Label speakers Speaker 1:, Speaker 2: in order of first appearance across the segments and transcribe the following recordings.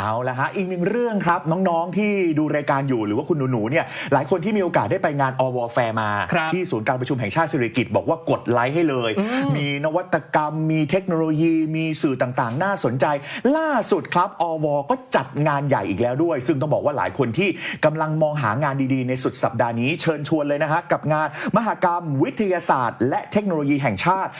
Speaker 1: เอาละฮะอีกหนึ่งเรื่องครับน้องๆที่ดูรายการอยู่หรือว่าคุณหนูๆเนี่ยหลายคนที่มีโอกาสได้ไปงานอวแฟร์มา
Speaker 2: ครับ
Speaker 1: ที่ศูนย์การประชุมแห่งชาติสิริกิติ์บอกว่ากดไลค์ให้เลย มีนวัตกรรม มีเทคโนโลยี มีสื่อต่างๆ น่าสนใจ ล่าสุดครับอวก็จัดงานใหญ่อีกแล้วด้วย ซึ่งต้องบอกว่าหลายคนที่กำลังมองหางานดีๆ ในสุดสัปดาห์นี้เชิญชวนเลยนะฮะกับงานมหกรรม วิทยาศาสตร์ และเทคโนโลยีแห่งชาติ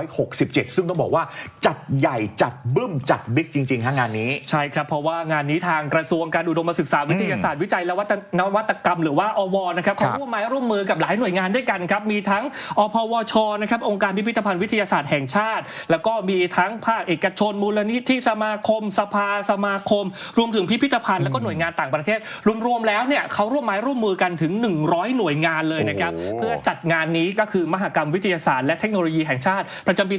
Speaker 1: 2567 ซึ่งต้องบอกว่าจัดใหญ่จัดบึ้มจัดบิ๊กจริงๆฮะงานนี้
Speaker 2: ใช่ครับ เพราะว่างานนี้ทางกระทรวงการอุดมศึกษาวิทยาศาสตร์วิจัยและวัฒนวัตกรรม หรือว่าอวนะครับ
Speaker 1: ครั
Speaker 2: เขา
Speaker 1: บ
Speaker 2: ร่วมไม้ร่วมมือกับหลายหน่วยงานด้วยกันครับมีทั้งอพวชนะครับองค์การพิพิธภัณฑ์วิทยาศาสตร์แห่งชาติ แล้วก็มีทั้งภาคเอกชนมูลนิธิสมาคม สภาสมาคม รวมถึงพิพิธภัณฑ์แล้วก็หน่วยงานต่างประเทศรวมๆแล้วเนี่ยเขาร่วมไม้ร่วมมือกันถึง 100 หน่วยงานเลยนะครับ
Speaker 1: โอ้
Speaker 2: เพื่อจัดงานนี้ก็คือมหกรรมวิทยาศาสตร์และเทคโนโลยีแห่งชาติประจำปี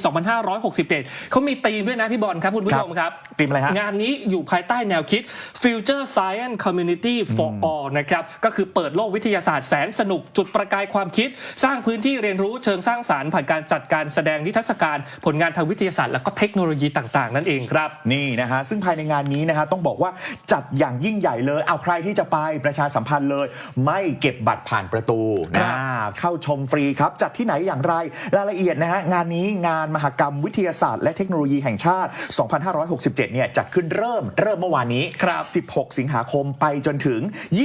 Speaker 2: 2567เขามีธีมด้วยนะพี่บอลครับคุณผู้ชมครับ
Speaker 1: ธีมอะไรฮะ
Speaker 2: งานนี้อยู่ภายใต้แนวคิด Future Science Community for All นะครับ ก็คือเปิดโลกวิทยาศาสตร์แสนสนุกจุดประกายความคิด สร้างพื้นที่เรียนรู้เชิงสร้างสารรค์ผ่านการจัดการแสดงนิทรรศการ ผลงานทางวิทยาศาสตร์และก็เทคโนโลยีต่างๆ นั่นเองครับ
Speaker 1: นี่นะฮะ ซึ่งภายในงานนี้นะฮะต้องบอกว่าจัดอย่างยิ่งใหญ่เลย เอาใครที่จะไปประชาสัมพันธ์เลย ไม่เก็บบัตรผ่านประตู
Speaker 2: ครั
Speaker 1: นะ
Speaker 2: บ
Speaker 1: เข้าชมฟรีครับ จัดที่ไหนอย่างไรรายละเอียดนะฮะงานนี้งานมหกรรมวิทยาศาสตร์และเทคโนโลยีแห่งชาติ2567เนี่ยจัดขึ้นเริ่มเริ่มเมื่อวานนี้
Speaker 2: ครับ
Speaker 1: 16 สิงหาคมไปจนถึง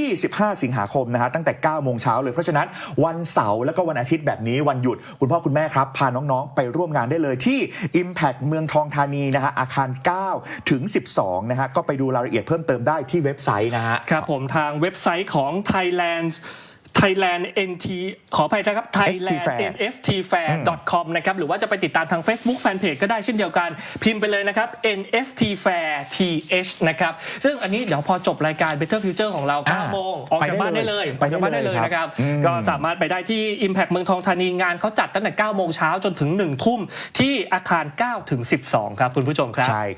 Speaker 1: 25 สิงหาคมนะฮะตั้งแต่ 9 โมงเช้าเลย เพราะฉะนั้นวันเสาร์แล้วก็วันอาทิตย์แบบนี้วันหยุด คุณพ่อคุณแม่ครับ พาน้องๆ ไปร่วมงานได้เลยที่ Impact เมืองทองธานีนะฮะอาคาร 9 ถึง 12 นะฮะก็ไปดูรายละเอียดเพิ่มเติมได้ที่เว็บไซต์นะฮะ
Speaker 2: ครับผมทางเว็บไซต์ของ Thailand Thailand NT ขออภัยนะครับ Thailand
Speaker 1: Fair
Speaker 2: nstfair.com นะครับหรือว่าจะไปติดตามทาง Facebook Fanpage ก็ได้เช่นเดียวกัน พิมพ์ไปเลยนะครับ nst fair th นะครับซึ่งอันนี้เดี๋ยวพอจบรายการ Better Future ของเรา
Speaker 1: อ่า
Speaker 2: 9โมงออกจากบ้านได้เลย
Speaker 1: ไป
Speaker 2: ออก
Speaker 1: ได้เลย
Speaker 2: จากบ้านได้เลย
Speaker 1: ครับ
Speaker 2: นะครับ
Speaker 1: อืม
Speaker 2: ก็สามารถไปได้ที่ Impact เมืองทองธานีงานเขาจัดตั้งแต่9โมงเช้าจนถึง 1 ทุ่มที่อาคาร9ถึง12 ครับคุณผู้ชมครับ
Speaker 1: ใช่